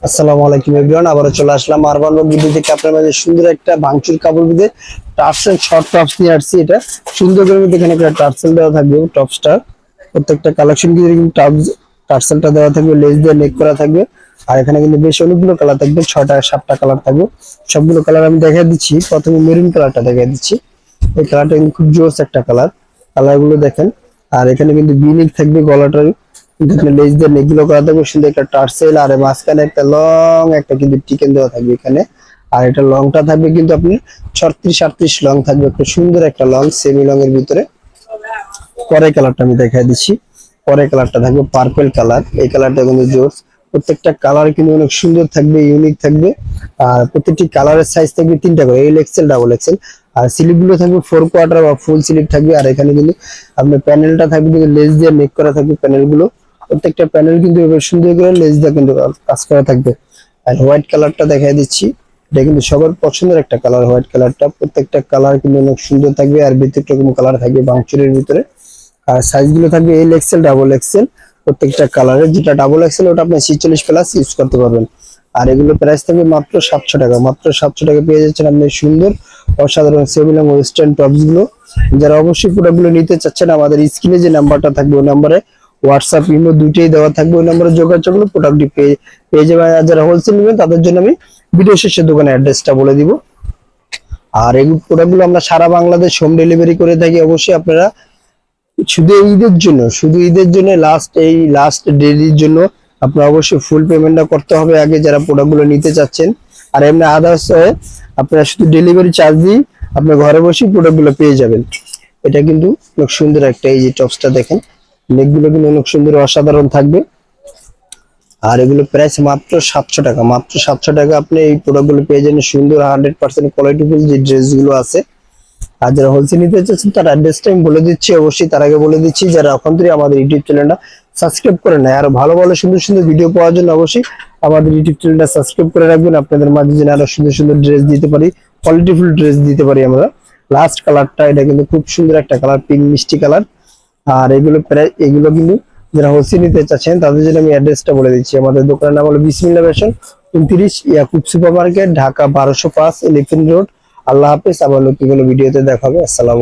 আসসালামু আলাইকুম এভরিওয়ান, আবারও চলে আসলাম আরবান ভিডিও থেকে আপনার মাঝে সুন্দর একটা ভাঙচুর কাপড় ভিতরে টার্সেল শর্ট টপস নিয়ে আসছি এটা। সুন্দর করে মধ্যে এখানে একটা টার্সেল দেওয়া থাকবে টপসটা প্রত্যেকটা কালেকশন কিন্তু এরকম টার্সেলটা দেওয়া থাকবে লেস দিয়ে নেক করা থাকবে। আর এখানে কিন্তু বেশ অনেকগুলো কালার থাকবে, ছয়টা, সাতটা কালার থাকবে। সবগুলো কালার আমি দেখা দিচ্ছি, প্রথমে মেরুন কালারটা দেখা দিচ্ছি। এই কালারটা কিন্তু খুব জোস একটা কালার কালারগুলো দেখেন। আর এখানে কিন্তু বিনিক থাকবে, গলাটার এখানে লেজ করা থাকবে সুন্দর একটা টার্সেল আর মাঝখানে একটা লং একটা কিন্তু টিকেন দেওয়া থাকবে এখানে। আর এটা লংটা থাকবে কিন্তু আপনি ছত্রিশ আটত্রিশ লং থাকবে একটা সুন্দর একটা লং সেমি লং এর ভিতরে। পরে কালারটা আমি দেখাই দিচ্ছি। পরে কালারটা থাকবে পার্পল কালার এই কালারটা কিন্তু জোস প্রত্যেকটা কালার কিন্তু অনেক সুন্দর থাকবে ইউনিক থাকবে। আর প্রত্যেকটি কালারের সাইজ থাকবে তিনটা করে এল এক্সেল ডাবল এক্সেল আর স্লিপগুলো থাকবে ফোর কোয়ার্টার বা ফুল স্লিপ থাকবে। আর এখানে কিন্তু আপনার প্যানেলটা থাকবে কিন্তু লেস দিয়ে মেক করা থাকবে প্যানেলগুলো। প্রত্যেকটা প্যানেল কিন্তু সুন্দর করে লেস দিয়ে কিন্তু কাজ করা থাকবে। আর হোয়াইট কালারটা দেখাই দিচ্ছি। এটা কিন্তু সবার পছন্দের একটা কালার হোয়াইট কালারটা প্রত্যেকটা কালার কিন্তু অনেক সুন্দর থাকবে আর ভিতরে রকম কালার থাকবে বাংচুরের ভিতরে। আর সাইজগুলো থাকবে এল এক্সেল ডাবল এক্সেল প্রত্যেকটা কালারের যেটা ডাবল এক্সেল ওটা আপনি ছিচল্লিশ প্লাস ইউজ করতে পারবেন। আর এগুলো প্রাইস থাকবে মাত্র সাতশো টাকা। মাত্র সাতশো টাকা পেয়ে যাচ্ছেন আপনি সুন্দর, অসাধারণ এবং ওয়েস্টার্ন টপসগুলো। যারা অবশ্যই প্রোডাক্টগুলো নিতে চাচ্ছেন, আমাদের স্ক্রিনে যে নাম্বারটা থাকবে, ওই নাম্বারে হোয়াটসঅ্যাপ ইমো দুইটাই দেওয়া থাকবে। ওই নাম্বারে যোগাযোগ করলে প্রোডাক্টটি পেয়ে পেয়ে যাবেন আর যারা হোলসেল নেবেন, তাদের জন্য আমি ভিডিও শেষে দোকানের অ্যাড্রেসটা বলে দিব। আর এই প্রোডাক্টগুলো আমরা সারা বাংলাদেশ হোম ডেলিভারি করে থাকি। অবশ্যই আপনারা শুধু ঈদের জন্য, শুধু ঈদের জন্য লাস্ট এই লাস্ট ডেলির জন্য আপনার অবশ্যই ফুল পেমেন্টটা করতে হবে। আগে যারা প্রোডাক্টগুলো নিতে চাচ্ছেন। আর এমনি আদার্স আপনারা শুধু ডেলিভারি চার্জ দিয়ে আপনার ঘরে বসেই প্রোডাক্টগুলো পেয়ে যাবেন। এটা কিন্তু সুন্দর একটা এই যে টপসটা দেখেন। নেকগুলো কিন্তু অনেক সুন্দর, অসাধারণ থাকবে। আর এগুলো প্রাইস মাত্র সাতশো টাকা, মাত্র সাতশো টাকা আপনি এই প্রোডাক্টগুলো পেয়ে যাবেন। সুন্দর হান্ড্রেড পার্সেন্ট কোয়ালিটিফুল যে ড্রেসগুলো আছে। আর যারা হোলসেল নিতে চাচ্ছেন, তার অ্যাড্রেসটা আমি বলে দিচ্ছি, অবশ্যই তার আগে বলে দিচ্ছি, যারা এখন থেকে আমাদের ইউটিউব চ্যানেলটা সাবস্ক্রাইব করে নেয়। আর ভালো ভালো সুন্দর সুন্দর ভিডিও পাওয়ার জন্য অবশ্যই আমাদের ইউটিউব চ্যানেলটা সাবস্ক্রাইব করে রাখবেন। আপনাদের মাঝে যেন আরও সুন্দর সুন্দর ড্রেস দিতে পারি কোয়ালিটিফুল ড্রেস দিতে পারি আমরা। লাস্ট কালারটা এটা কিন্তু খুব সুন্দর একটা কালার পিঙ্ক মিষ্টি কালার আর এগুলো প্রায়, এগুলো কিন্তু যারা হোসি নিতে চাচ্ছেন, তাদের জন্য আমি অ্যাড্রেসটা বলে দিচ্ছি। আমাদের দোকানের নাম হলো বিসমিল্লা ফ্যাশন উনত্রিশ ইয়াকুব সুপার মার্কেট ঢাকা বারোশো পাঁচ, এলিফেন্ট রোড। আল্লাহ হাফিজ, আবার কোনো ভিডিওতে দেখা হবে। আসসালাম